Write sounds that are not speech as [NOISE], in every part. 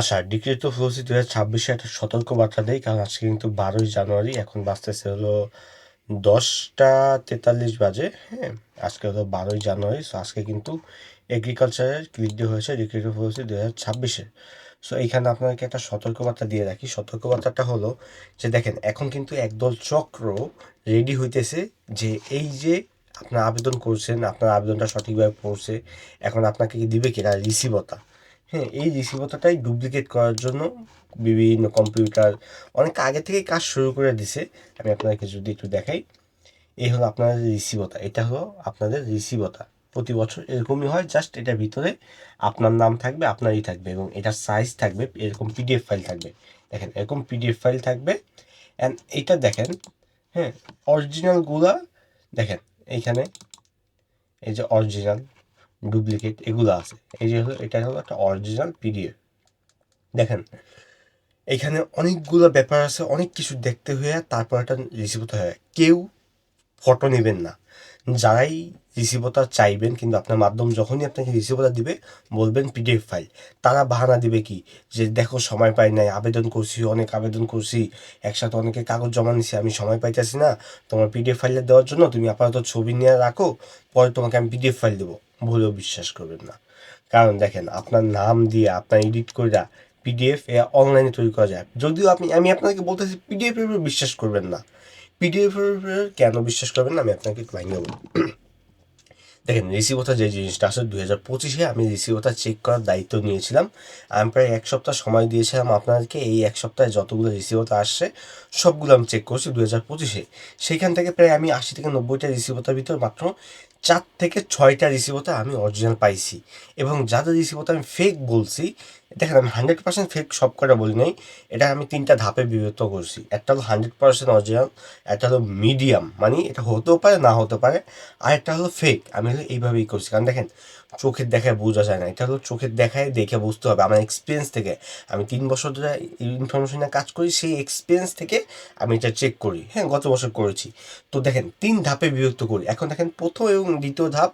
আচ্ছা ডিক্রিট অফ ফ্লোসি দু হাজার ছাব্বিশে একটা সতর্ক বার্তা দেয় কারণ আজকে কিন্তু বারোই জানুয়ারি, এখন বাঁচতেছে হলো দশটা তেতাল্লিশ বাজে হ্যাঁ? আজকে হলো বারোই জানুয়ারি সো আজকে কিন্তু এগ্রিকালচারের ক্লিক দিয়ে হয়েছে ডিক্রিট ফ্লোসি দু হাজার ছাব্বিশে। সো এইখানে আপনাকে একটা সতর্কবার্তা দিয়ে রাখি। সতর্কবার্তাটা হলো যে দেখেন, এখন কিন্তু একদল চক্র রেডি হইতেছে যে এই যে আপনার আবেদন করছেন, আপনার আবেদনটা সঠিকভাবে পড়ছে, এখন আপনাকে কি দিবে কিনা? রিসিভতা হ্যাঁ এই রিসিভতাটাই ডুপ্লিকেট করার জন্য বিভিন্ন কম্পিউটার অনেক আগে থেকেই কাজ শুরু করে দিছে। আমি আপনাকে যদি একটু দেখাই, এই হলো আপনাদের রিসিভতা এটা হলো আপনাদের রিসিভতা প্রতি বছর এরকমই হয়, জাস্ট এটার ভিতরে আপনার নাম থাকবে, আপনারই থাকবে এবং এটার সাইজ থাকবে, এরকম পিডিএফ ফাইল থাকবে। দেখেন, এরকম পিডিএফ ফাইল থাকবে অ্যান্ড এটা দেখেন হ্যাঁ অরিজিনালগুলা দেখেন, এইখানে, এই যে অরিজিনাল ডুপ্লিকেট এগুলো আছে। এই যে হলো, এটা হলো একটা অরিজিনাল পিডিএফ দেখেন, এখানে অনেকগুলো ব্যাপার আছে, অনেক কিছু দেখতে হয়ে তারপর একটা রিসিভতা হয়। কেউ ফটো নেবেন না। যারাই রিসিভতা চাইবেন, কিন্তু আপনার মাধ্যম যখনই আপনাকে রিসিভতা দিবে, বলবেন পিডিএফ ফাইল তারা বাহানা দিবে কি? যে দেখো, সময় পাই নাই, আবেদন করছি, অনেক আবেদন করছি, একসাথে অনেকে কাগজ জমা নিছি, আমি সময় পাইতেছি না। তোমার পিডিএফ ফাইলে দেওয়ার জন্য তুমি আপাতত ছবি নিয়ে রাখো, পরে তোমাকে আমি পিডিএফ ফাইল দেবো। ভুলেও বিশ্বাস করবেন না। কারণ দেখেন, আপনার নাম দিয়ে আপনার এডিট করে পিডিএফ এ অনলাইনে তৈরি করা যায়। যদিও আপনি, আমি আপনাকে বলতেছি পিডিএফ এর বিশ্বাস করবেন না। পিডিএফ এর কেন বিশ্বাস করবেন না, আমি আপনাকে একটু ভাঙিয়ে বলব। দেখেন, রিসিভতা যে জিনিসটা আসলে দুই হাজার পঁচিশে আমি রিসিভতা চেক করার দায়িত্ব নিয়েছিলাম। আমি প্রায় এক সপ্তাহ সময় দিয়েছিলাম আপনাদেরকে, এই এক সপ্তাহে যতগুলো রিসিভতা আসছে, সবগুলো আমি চেক করছি দুই হাজার পঁচিশে। সেখান থেকে প্রায় আমি আশি থেকে নব্বইটা রিসিভতার ভিতর মাত্র চার থেকে ছয়টা রিসিভতা আমি অরিজিনাল পাইছি। এবং যাদের রিসিভতা আমি ফেক বলছি দেখেন, আমি হান্ড্রেড পার্সেন্ট ফেক সব কটা বলি নাই। এটা আমি তিনটা ধাপে বিভক্ত করছি। একটা হলো হান্ড্রেড পার্সেন্ট অরিজিনাল একটা হলো মিডিয়াম মানে এটা হতেও পারে, না হতে পারে, আর একটা হলো ফেক আমি হলো এইভাবেই করছি। কারণ দেখেন চোখের দেখায় বোঝা যায় না। এটা হলো চোখের দেখায় দেখে বুঝতে হবে। আমার এক্সপিরিয়েন্স থেকে আমি তিন বছর ধরে ইনফরমেশনে কাজ করি, সেই এক্সপিরিয়েন্স থেকে আমি এটা চেক করি। হ্যাঁ গত বছর করেছি। তো দেখেন, তিন ধাপে বিভক্ত করি। এখন দেখেন, প্রথম এবং দ্বিতীয় ধাপ,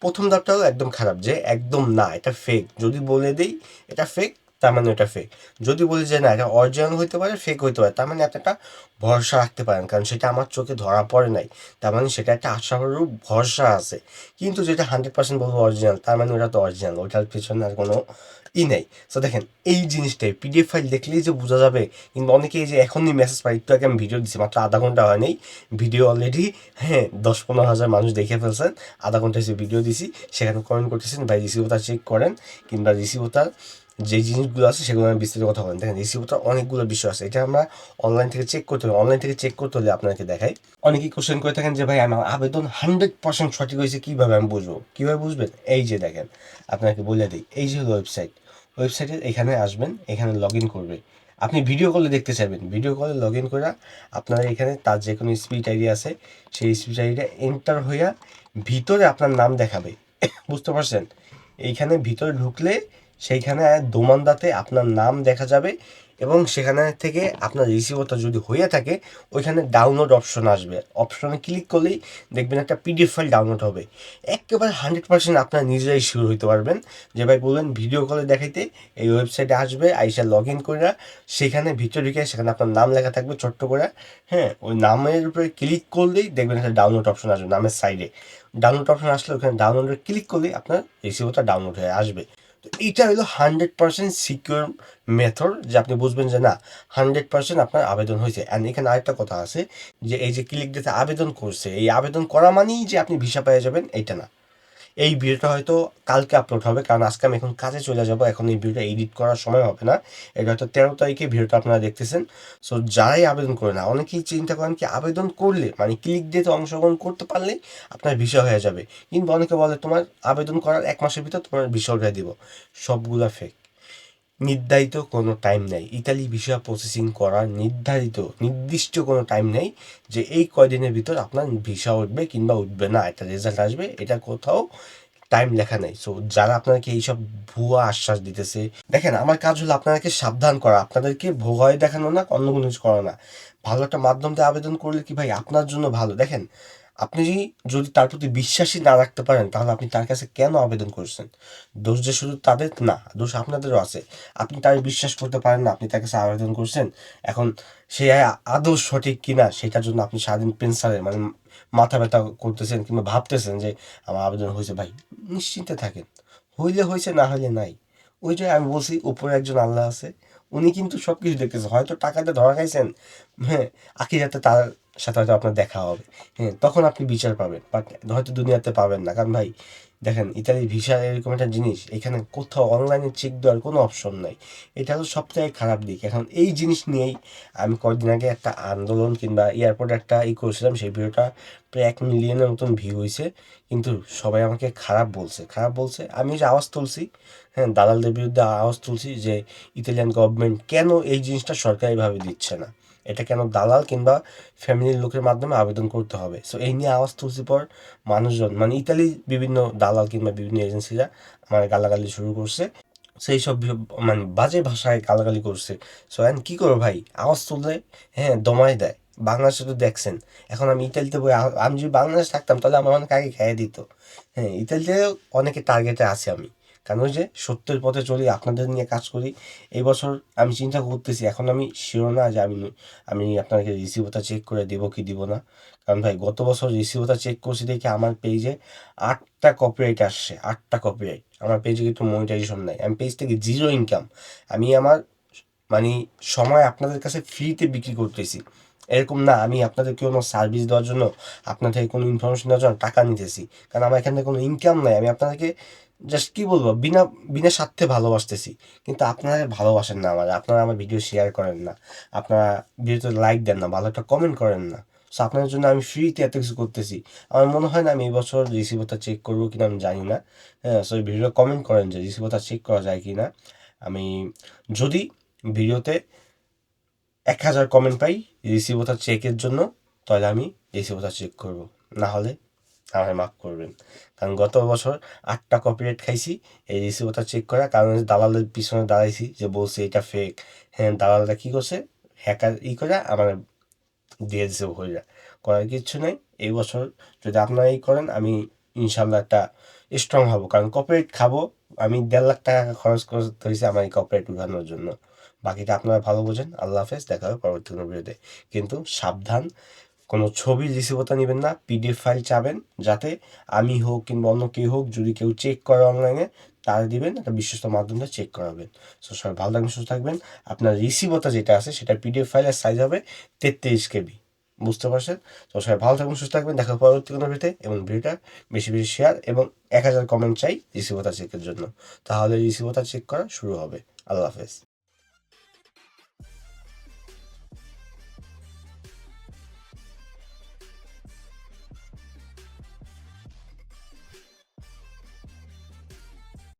প্রথম ধাপটা হলো একদম খারাপ যে একদম না, এটা ফেক যদি বলে দেই, এটা ফেক তার মানে ওটা ফেক যদি বলি যে না, এটা অরিজিনাল হইতে পারে ফেক হইতে পারে, তার মানে আপনি একটা ভরসা রাখতে পারেন, কারণ সেটা আমার চোখে ধরা পড়ে নাই। তার মানে সেটা একটা আশানুরূপ ভরসা আছে। কিন্তু যেটা হান্ড্রেড পার্সেন্ট বলব অরিজিনাল তার মানে ওটা তো অরিজিনাল ওটার পিছনে আর কোনো ই নেই। সো দেখেন, এই জিনিসটাই পিডিএফ ফাইল দেখলেই যে বোঝা যাবে কিন্তু অনেকেই যে এখনই মেসেজ পাই একটু আগে আমি ভিডিও দিচ্ছি মাত্র আধা ঘণ্টা হয় নাই ভিডিও অলরেডি হ্যাঁ দশ পনেরো হাজার মানুষ দেখে ফেলছেন, আধা ঘণ্টা এসে ভিডিও দিছি, সেখানে কমেন্ট করতেছেন, ভাই রিসিভটা চেক করেন, কিংবা রিসিভটার যে জিনিসগুলো আছে সেগুলো আমি বিস্তারিত কথা বলেন দেখেন রিসিভটার অনেকগুলো বিষয় আছে। এটা আমরা অনলাইন থেকে চেক করতে হবে অনলাইন থেকে চেক করতে হলে আপনাকে দেখাই। অনেকেই কোশ্চেন করে থাকেন যে, ভাই, আমার আবেদন হান্ড্রেড পার্সেন্ট সঠিক হয়েছে, কীভাবে আমি বুঝব? কীভাবে বুঝবেন? এই যে দেখেন, আপনাকে বলে দিই, এই যে হলো ওয়েবসাইট ওয়েবসাইটের এখানে আসবেন, এখানে লগ ইন করবে। আপনি ভিডিও কলে দেখতে চাইবেন। ভিডিও কলে লগ ইন করে আপনারা এখানে তার যে কোনো স্পিড আইডি আছে, সেই স্পিড আইডিটা এন্টার হইয়া ভিতরে আপনার নাম দেখাবে। [COUGHS] বুঝতে পারছেন? এইখানে ভিতরে ঢুকলে সেইখানে দোমান্দাতে আপনার নাম দেখা যাবে এবং সেখানে থেকে আপনার রিসিভারটা যদি হয়ে থাকে, ওইখানে ডাউনলোড অপশন আসবে। অপশনে ক্লিক করলেই দেখবেন একটা পিডিএফ ফাইল ডাউনলোড হবে। একেবারে হান্ড্রেড পার্সেন্ট আপনার নিজেরাই শুরু হইতে পারবেন যে ভাই বলবেন ভিডিও কলে দেখাইতে এই ওয়েবসাইটে আসবে, আইসা লগ ইন করে সেখানে ভিতরে ঢুকে সেখানে আপনার নাম লেখা থাকবে ছোট্ট করে। হ্যাঁ ওই নামের উপরে ক্লিক করলেই দেখবেন একটা ডাউনলোড অপশন আসবে নামের সাইডে ডাউনলোড অপশন আসলে ওখানে ডাউনলোডে ক্লিক করলেই আপনার রিসিভারটা ডাউনলোড হয়ে আসবে। তো এইটা হলো হান্ড্রেড পার্সেন্ট সিকিউর মেথড যে আপনি বুঝবেন যে না হান্ড্রেড পার্সেন্ট আপনার আবেদন হয়েছে। অ্যান্ড এখানে আরেকটা কথা আছে যে, এই যে ক্লিক দিতে আবেদন করছে, এই আবেদন করা মানেই যে আপনি ভিসা পেয়ে যাবেন, এইটা না। এই ভিডিওটা হয়তো কালকে আপলোড হবে, কারণ আজকে আমি এখন কাজে চলে যাব, এখন এই ভিডিওটা এডিট করার সময় হবে না। এটা হয়তো তেরো তারিখে ভিডিওটা আপনারা দেখতেছেন। সো যারাই আবেদন করে না, অনেকেই চিন্তা করেন কি আবেদন করলে মানে ক্লিক দিয়ে তো অংশগ্রহণ করতে পারলে আপনার ভিসা হয়ে যাবে। কিন্তু অনেকে বলে, তোমার আবেদন করার এক মাসের ভিতর তোমার ভিসা উঠে দিব। সবগুলা ফেক নির্ধারিত কোনো টাইম নেই। ইতালি ভিসা প্রসেসিং করার নির্ধারিত, নির্দিষ্ট কোনো টাইম নেই যে এই কয়দিনের ভিতর আপনার ভিসা উঠবে কিংবা উঠবে না একটা রেজাল্ট আসবে, এটা কোথাও টাইম লেখা নেই। সো যারা আপনাকে এইসব ভুয়া আশ্বাস দিতেছে, দেখেন আমার কাজ হলো আপনাদেরকে সাবধান করা, আপনাদেরকে ভয় দেখানো না, অন্য কোনো কিছু করা না। ভালো একটা মাধ্যম দিয়ে আবেদন করলে কি ভাই আপনার জন্য ভালো? দেখেন আপনি যদি তার প্রতি বিশ্বাসই না রাখতে পারেন, তাহলে আপনি তার কাছে কেন আবেদন করছেন? দোষ যে শুধু তাদের না, দোষ আপনাদেরও আছে। আপনি তার বিশ্বাস করতে পারেন না, আপনি তার কাছে আবেদন করছেন। এখন সে আদৌ সঠিক কিনা, সেটার জন্য আপনি সারাদিন পেন্সারে মানে মাথা ব্যথা করতেছেন কিংবা ভাবতেছেন যে, আমার আবেদন হয়েছে ভাই। নিশ্চিন্তে থাকেন। হইলে হয়েছে, না হইলে নাই। ওই যে আমি বলছি, উপরে একজন আল্লাহ আছে, উনি কিন্তু সব কিছু দেখতেছে। হয়তো টাকাতে ধরা খাইছেন হ্যাঁ আখিরাতে তার সাথে হয়তো আপনার দেখা হবে। হ্যাঁ তখন আপনি বিচার পাবেন বাট হয়তো দুনিয়াতে পাবেন না। কারণ ভাই, দেখেন ইতালির ভিসা এরকম একটা জিনিস, এখানে কোথাও অনলাইনে চেক দেওয়ার কোনো অপশন নাই। এটা হলো সবথেকে খারাপ দিক। এখন এই জিনিস নিয়েই আমি কয়েকদিন আগে একটা আন্দোলন কিংবা এয়ারপোর্টে একটা ই করেছিলাম, সেই ভিডিওটা প্রায় এক মিলিয়নের মতন ভিউ হয়েছে। কিন্তু সবাই আমাকে খারাপ বলছে খারাপ বলছে। আমি যে আওয়াজ তুলছি হ্যাঁ দালালদের বিরুদ্ধে আওয়াজ তুলছি যে ইতালিয়ান গভর্নমেন্ট কেন এই জিনিসটা সরকারিভাবে দিচ্ছে না। এটা কেন দালাল কিংবা ফ্যামিলির লোকের মাধ্যমে আবেদন করতে হবে? সো এই নিয়ে আওয়াজ তুলছি পর মানুষজন মানে ইতালির বিভিন্ন দালাল কিংবা বিভিন্ন এজেন্সিরা আমার গালাগালি শুরু করছে। সেই সব মানে বাজে ভাষায় গালাগালি করছে। সো এখন কী করব ভাই? আওয়াজ তুললে হ্যাঁ দমায় দেয়। বাংলাদেশে তো দেখছেন, এখন আমি ইতালিতে বই, আমি যদি বাংলাদেশ থাকতাম তাহলে আমার অনেক আগে খেয়ে দিত। হ্যাঁ ইতালিতে অনেকে টার্গেটে আছে আমি। কারণ ওই যে সত্যের পথে চলি, আপনাদের নিয়ে কাজ করি, এই বছর আমি চিন্তা করতেছি, এখন আমি শিওর না যে আমি আমি আপনাকে রিসিভটা চেক করে দেব কি দিব না। কারণ ভাই, গত বছর রিসিভটা চেক করছি দেখি আমার পেজে আটটা কপিরাইট আসছে, আটটা কপিরাইট আমার পেজে কিন্তু মনিটাইজেশন নাই। আমি পেজ থেকে জিরো ইনকাম আমি আমার মানে সময় আপনাদের কাছে ফ্রিতে বিক্রি করতেছি। এরকম না, আমি আপনাদেরকে কোনো সার্ভিস দেওয়ার জন্য আপনার থেকে কোনো ইনফরমেশন দেওয়ার জন্য টাকা নিতেছি। কারণ আমার এখান থেকে কোনো ইনকাম নাই। আমি আপনাদেরকে জাস্ট কী বলব, বিনা বিনা স্বার্থে ভালোবাসতেছি। কিন্তু আপনারা ভালোবাসেন না আমার, আপনারা আমার ভিডিও শেয়ার করেন না। আপনারা ভিডিওতে লাইক দেন না, ভালো একটা কমেন্ট করেন না। সো আপনাদের জন্য আমি ফ্রিতে এত কিছু করতেছি। আমার মনে হয় না আমি এবছর বছর রিসিভারটা চেক করব কিনা আমি জানি না। হ্যাঁ সো ভিডিও কমেন্ট করেন যে রিসিভারটা চেক করা যায় কি না আমি যদি ভিডিওতে এক হাজার কমেন্ট পাই রিসিভারটা চেকের জন্য, তাহলে আমি রিসিভারটা চেক করব। না হলে আমাকে মাফ করবেন। কারণ গত বছর আটটা কপিরাইট খাইছি, এই রিসিভারটা চেক করা, কারণ দালালের পিছনে দাঁড়াইছি যে বলছে এটা ফেক হ্যাঁ দালালরা কী করছে? হ্যাকার ই করে আমার দিয়ে দিছে ভইরা করার কিচ্ছু নেই। এই বছর যদি আপনারা এই করেন, আমি ইনশাল্লাহ একটা স্ট্রং হব। কারণ কপারেট খাব, আমি দেড় লাখ টাকা খরচ করতে হয়েছে আমার এই কপারেট উঠানোর জন্য। বাকিটা আপনারা ভালো বোঝেন। আল্লাহ হাফেজ, দেখা হবে পরবর্তী কোনো কিন্তু সাবধান কোনো ছবি রিসিভতা নেবেন না, পিডিএফ ফাইল চাবেন যাতে আমি হোক কিংবা অন্য কেউ হোক যদি কেউ চেক করে অনলাইনে তারা দিবেন, একটা বিশ্বস্ত মাধ্যমটা চেক করাবেন। সো সবাই ভালো থাকবেন, সুস্থ থাকবেন। আপনার রিসিভতা যেটা আছে, সেটা পিডিএফ ফাইলের সাইজ হবে তেত্রিশ কেবি। বুঝতে পারছেন? তো সবাই ভালো থাকবেন, সুস্থ থাকবেন। দেখা পরবর্তী কোনো ভিডিওতে। এবং ভিডিওটা বেশি বেশি শেয়ার এবং এক হাজার কমেন্ট চাই রিসিভতা চেকের জন্য। তাহলে রিসিভতা চেক করা শুরু হবে। আল্লাহ হাফেজ।